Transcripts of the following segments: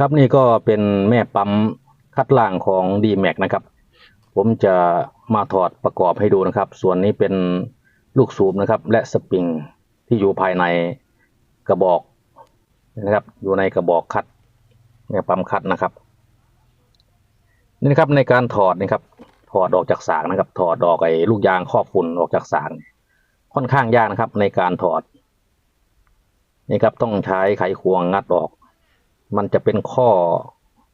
ครับนี่ก็เป็นแม่ปั๊มคัดล่างของ d m a x นะครับ ผมจะมาถอดประกอบให้ดูนะครับ ส่วนนี้เป็นลูกสูบนะครับ และสปริงที่อยู่ภายในกระบอกนะครับ อยู่ในกระบอกคัดแม่ปั๊มคัดนะครับ นี่นะครับในการถอดนะครับ ถอดออกจากสากนะครับ ถอดออกไอ้ลูกยางครอบฝุ่นออกจากสากค่อนข้างยากนะครับ ในการถอดนี่ครับต้องใช้ไขควงงัดออก มันจะเป็นข้อ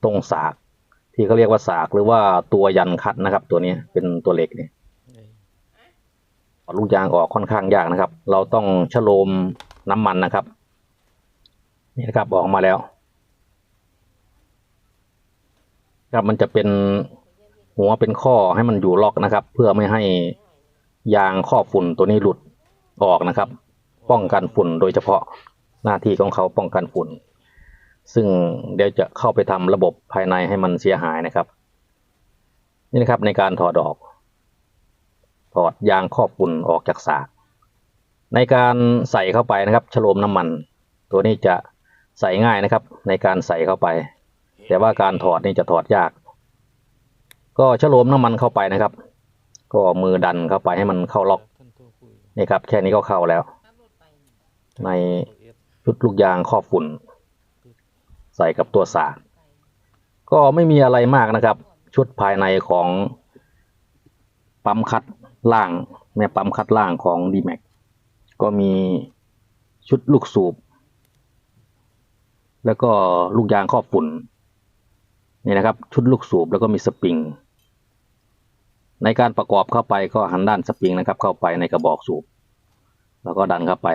ตรงสาก ที่เขาเรียกว่าสากหรือว่าตัวยันคัดนะครับ ตัวนี้เป็นตัวเหล็กเนี่ยถอดลูกยางออกค่อนข้างยากนะครับ เราต้องชโลมน้ำมันนะครับ นี่นะครับออกมาแล้วครับมันจะเป็นหัวเป็นข้อให้มันอยู่ล็อกนะครับ เพื่อไม่ให้ยางข้อฝุ่นตัวนี้หลุดออกนะครับ ป้องกันฝุ่นโดยเฉพาะหน้าที่ของเขาป้องกันฝุ่น ซึ่งเดี๋ยวจะเข้าไปทำระบบภายในให้มันเสียหายนะครับ นี่นะครับในการถอดออก ถอดยางครอบฝุ่นออกจากสาก ในการใส่เข้าไปนะครับชโลมน้ำมัน ตัวนี้จะใส่ง่ายนะครับ ในการใส่เข้าไป แต่ว่าการถอดนี่จะถอดยาก ก็ชโลมน้ำมันเข้าไปนะครับ ก็มือดันเข้าไปให้มันเข้าล็อกนี่ครับแค่นี้ก็เข้าแล้ว ในชุดลูกยางครอบฝุ่น ใส่กับตัวสากก็ไม่มีอะไรมากนะครับ ชุดภายในของปั๊มคัดล่าง แม่ปั๊มคัดล่างของ d m a x ก็มีชุดลูกสูบ แล้วก็ลูกยางครอบฝุ่นนี่นะครับ ชุดลูกสูบแล้วก็มีสปริง ในการประกอบเข้าไปก็หันด้านสปริงนะครับ เข้าไปในกระบอกสูบ แล้วก็ดันเข้าไป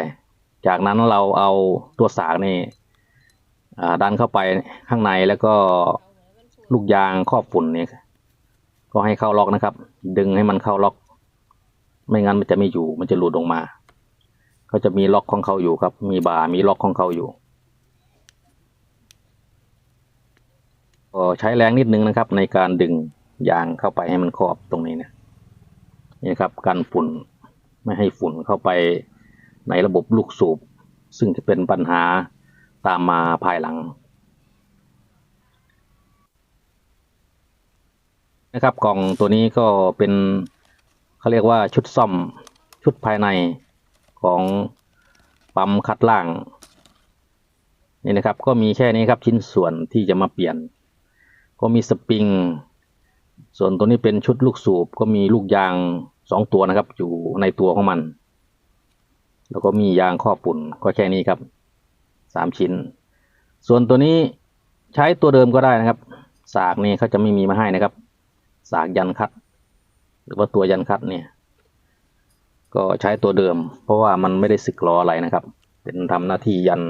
จากนั้นเราเอาตัวสากนี่ ดันเข้าไปข้างในแล้วก็ลูกยางครอบฝุ่นนี่ก็ให้เข้าล็อกนะครับ ดึงให้มันเข้าล็อก ไม่งั้นมันจะไม่อยู่ มันจะหลุดออกมา ก็จะมีล็อกของเขาอยู่ครับ มีบาร์มีล็อกของเขาอยู่ก็ใช้แรงนิดนึงนะครับ ในการดึงยางเข้าไปให้มันครอบตรงนี้นะนี่ครับกันฝุ่นไม่ให้ฝุ่นเข้าไปในระบบลูกสูบ ซึ่งจะเป็นปัญหา ตามมาภายหลังนะครับกล่องตัวนี้ก็เป็นเขาเรียกว่าชุดซ่อมชุดภายในของปั๊มคัดล่างนี่นะครับก็มีแค่นี้ครับชิ้นส่วนที่จะมาเปลี่ยน ก็มีสปริง ส่วนตัวนี้เป็นชุดลูกสูบก็มีลูกยางสองตัวนะครับ อยู่ในตัวของมัน แล้วก็มียางครอปุ่นก็แค่นี้ครับ สามชิ้น ส่วนตัวนี้ใช้ตัวเดิมก็ได้นะครับ สากนี่เขาจะไม่มีมาให้นะครับ สากยันคัด หรือว่าตัวยันคัดเนี่ย ก็ใช้ตัวเดิม เพราะว่ามันไม่ได้สึกล้ออะไรนะครับ เป็นทำหน้าที่ยัน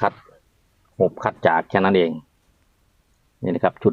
คัดหบคัดจากแค่นั้นเอง นี่นะครับชุด